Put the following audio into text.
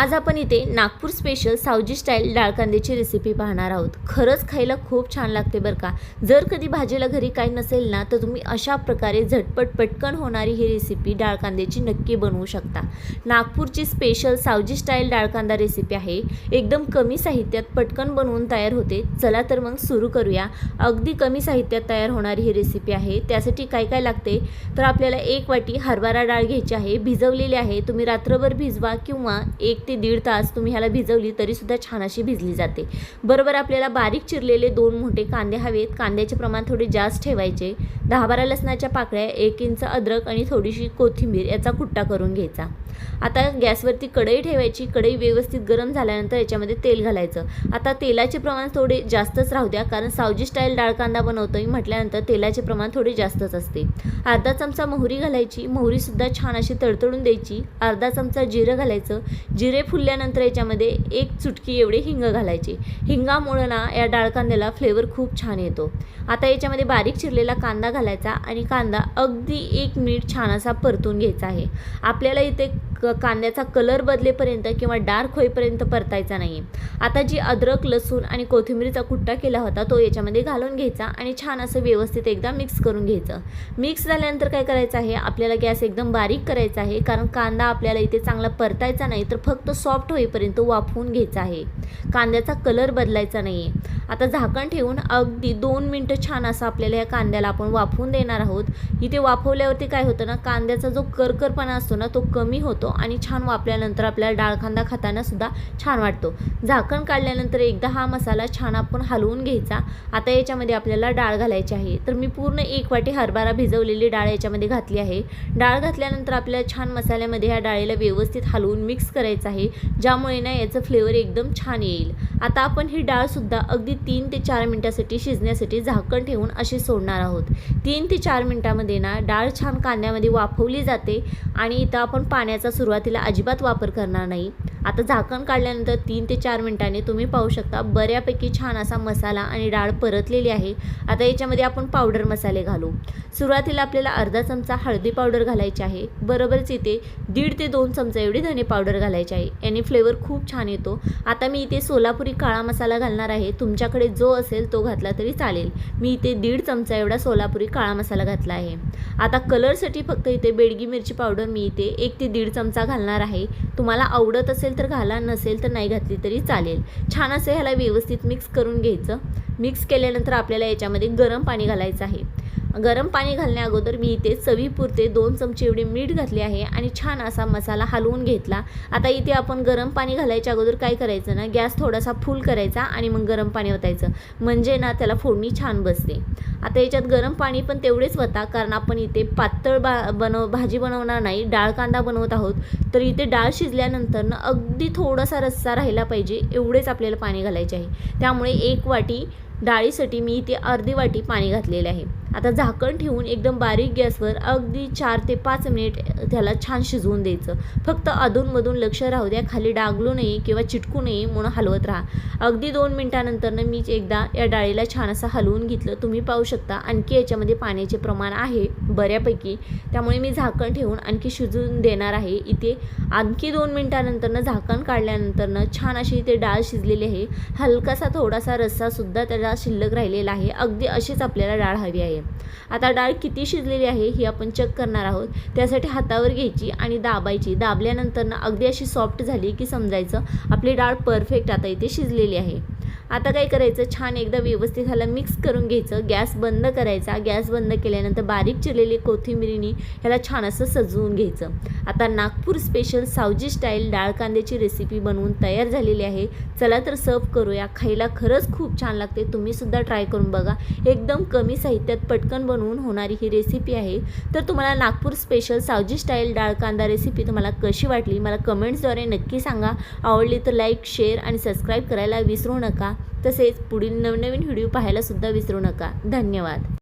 आज आपण इथे नागपूर स्पेशल सावजी स्टाईल डाळ कांद्याची रेसिपी पाहणार आहोत. खरंच खायला खूप छान लागते बरं का. जर कधी भाजीला घरी काही नसेल ना तर तुम्ही अशा प्रकारे झटपट पटकन होणारी ही रेसिपी डाळ कांद्याची नक्की बनवू शकता. नागपूरची स्पेशल सावजी स्टाईल डाळ कांदा रेसिपी आहे. एकदम कमी साहित्यात पटकन बनवून तयार होते. चला तर मग सुरू करूया. अगदी कमी साहित्यात तयार होणारी ही रेसिपी आहे. त्यासाठी काय काय लागते? तर आपल्याला एक वाटी हरभरा डाळ घ्यायची आहे. भिजवलेली आहे. तुम्ही रात्रभर भिजवा किंवा एक ते दीड तास तुम्ही ह्याला भिजवली तरीसुद्धा छान अशी भिजली जाते. बरोबर आपल्याला बारीक चिरलेले दोन मोठे कांदे हवेत. कांद्याचे प्रमाण थोडे जास्त ठेवायचे. दहा बारा लसणाच्या पाकळ्या एक इंच अद्रक आणि थोडीशी कोथिंबीर याचा कुट्टा करून घ्यायचा. आता गॅसवरती कढई ठेवायची कढई व्यवस्थित गरम झाल्यानंतर याच्यामध्ये तेल घालायचं. आता तेलाचे प्रमाण थोडे जास्तच राहू द्या कारण सावजी स्टाईल डाळ कांदा बनवतोय म्हटल्यानंतर तेलाचे प्रमाण थोडे जास्तच असते. अर्धा चमचा मोहरी घालायची मोहरीसुद्धा छान अशी तडतडून द्यायची. अर्धा चमचा जिरं घालायचं. जिरे फुलल्यानंतर याच्यामध्ये एक चुटकी एवढे हिंग घालायची. हिंगामुळं ना या डाळ कांद्याला फ्लेवर खूप छान येतो. आता याच्यामध्ये बारीक चिरलेला कांदा घालायचा आणि कांदा अगदी एक मिनिट छान असा परतून घ्यायचा आहे. आपल्याला इथे क कांद्याचा कलर बदलेपर्यंत किंवा डार्क होईपर्यंत परतायचा नाही. आता जी अद्रक लसूण आणि कोथिंबीरचा कुट्टा केला होता तो याच्यामध्ये घालून घ्यायचा आणि छान असं व्यवस्थित एकदा मिक्स करून घ्यायचं. मिक्स झाल्यानंतर काय करायचं आहे? आपल्याला गॅस एकदम बारीक करायचा आहे कारण कांदा आपल्याला इथे चांगला परतायचा नाही तर फक्त सॉफ्ट होईपर्यंत वाफवून घ्यायचा आहे. कांद्याचा कलर बदलायचा नाही आहे आता झाकण ठेवून अगदी दोन मिनटं छान असं आपल्याला या कांद्याला आपण वाफवून देणार आहोत. इथे वाफवल्यावरती काय होतं ना कांद्याचा जो करकरपणा असतो ना तो कमी होतो आणि छान वापल्यानंतर आपल्याला डाळ कांदा खाताना सुद्धा छान वाटतो. झाकण काढल्यानंतर एकदा हा मसाला छान आपण हलवून घ्यायचा. आता याच्यामध्ये आपल्याला डाळ घालायची आहे. तर मी पूर्ण एक वाटी हरभरा भिजवलेली डाळ याच्यामध्ये घातली आहे. डाळ घातल्यानंतर आपल्याला छान मसाल्यामध्ये ह्या डाळीला व्यवस्थित हलवून मिक्स करायचं आहे ज्यामुळे ना याचं फ्लेवर एकदम छान येईल. आता आपण ही डाळसुद्धा अगदी तीन ते चार मिनटासाठी शिजण्यासाठी झाकण ठेवून अशी सोडणार आहोत. तीन ते चार मिनटामध्ये ना डाळ छान कांद्यामध्ये वाफवली जाते आणि इथं आपण पाण्याचा सुरुवातीला अजिबात वापर करणार नाही. आता झाकण काढल्यानंतर तीन ते चार मिनटाने तुम्ही पाहू शकता बऱ्यापैकी छान असा मसाला आणि डाळ परतलेली आहे. आता याच्यामध्ये आपण पावडर मसाले घालू. सुरुवातीला आपल्याला अर्धा चमचा हळदी पावडर घालायची आहे. बरोबरच इथे दीड ते दोन चमचा एवढी धने पावडर घालायची आहे. याने फ्लेवर खूप छान येतो. आता मी इथे सोलापुरी काळा मसाला घालणार आहे. तुमच्याकडे जो असेल तो घातला तरी चालेल. मी इथे दीड चमचा एवढा सोलापुरी काळा मसाला घातला आहे. आता कलरसाठी फक्त इथे बेडगी मिरची पावडर मी इथे एक ते दीड चमचा घालणार आहे. तुम्हाला आवडत असेल तर घाला नसेल तर नाही घातली तरी चालेल. छान असं ह्याला व्यवस्थित मिक्स करून घ्यायचं. मिक्स केल्यानंतर आपल्याला याच्यामध्ये गरम पाणी घालायचं आहे. गरम पाणी घालण्या अगोदर मी इथे चवीपुरते दोन चमचे एवढे मीठ घातले आहे आणि छान असा मसाला हलवून घेतला. आता इथे आपण गरम पाणी घालायच्या अगोदर काय करायचं ना गॅस थोडासा फुल करायचा आणि मग गरम पाणी ओतायचं. म्हणजे ना त्याला फोडणी छान बसते. आता याच्यात गरम पाणी पण तेवढेच होता कारण आपण इथे पातळ बा बनव भाजी बनवणार नाही डाळ कांदा बनवत आहोत. तर इथे डाळ शिजल्यानंतर ना अगदी थोडासा रस्सा राहिला पाहिजे एवढेच आपल्याला पाणी घालायचे आहे. त्यामुळे एक वाटी डाळीसाठी मी इथे अर्धी वाटी पाणी घातलेले आहे. आता झाकण ठेवून एकदम बारीक गॅसवर अगदी चार ते पाच मिनिट त्याला छान शिजवून द्यायचं. फक्त अधूनमधून लक्ष राहू द्या खाली डागलू नये किंवा चिटकू नये म्हणून हलवत राहा. अगदी दोन मिनटानंतरनं मी एकदा या डाळीला छान असं हलवून घेतलं. तुम्ही पाहू शकता आणखी याच्यामध्ये पाण्याचे प्रमाण आहे बऱ्यापैकी. त्यामुळे मी झाकण ठेवून आणखी शिजून देणार आहे. इथे आणखी दोन मिनटानंतरनं झाकण काढल्यानंतरनं छान अशी इथे डाळ शिजलेली आहे. हलकासा थोडासा रस्सासुद्धा त्याला शिल्लक राहिलेला आहे. अगदी अशीच आपल्याला डाळ हवी आहे. आता डाळ किती शिजलेली आहे ही आपण चेक करणार आहोत. त्यासाठी हातावर घ्यायची आणि दाबायची. दाबल्यानंतर ना अगदी अशी सॉफ्ट झाली की समजायचं. आपली डाळ परफेक्ट आता इथे शिजलेली आहे. आता काय करायचं? छान एकदा व्यवस्थित ह्याला मिक्स करून घ्यायचं. गॅस बंद करायचा. गॅस बंद केल्यानंतर बारीक चिरलेली कोथिंबिरीनी ह्याला छान असं सजवून घ्यायचं. आता नागपूर स्पेशल सावजी स्टाईल डाळ कांद्याची रेसिपी बनवून तयार झालेली आहे. चला तर सर्व करूया. खायला खरंच खूप छान लागते. तुम्हीसुद्धा ट्राय करून बघा. एकदम कमी साहित्यात पटकन बनवून होणारी ही रेसिपी आहे. तर तुम्हाला नागपूर स्पेशल सावजी स्टाईल डाळ कांदा रेसिपी तुम्हाला कशी वाटली? मला कमेंट्सद्वारे नक्की सांगा. आवडली तर लाईक शेअर आणि सबस्क्राईब करायला विसरू नका. तसेच पुढील नवनवीन व्हिडिओ पाहायला सुद्धा विसरू नका. धन्यवाद.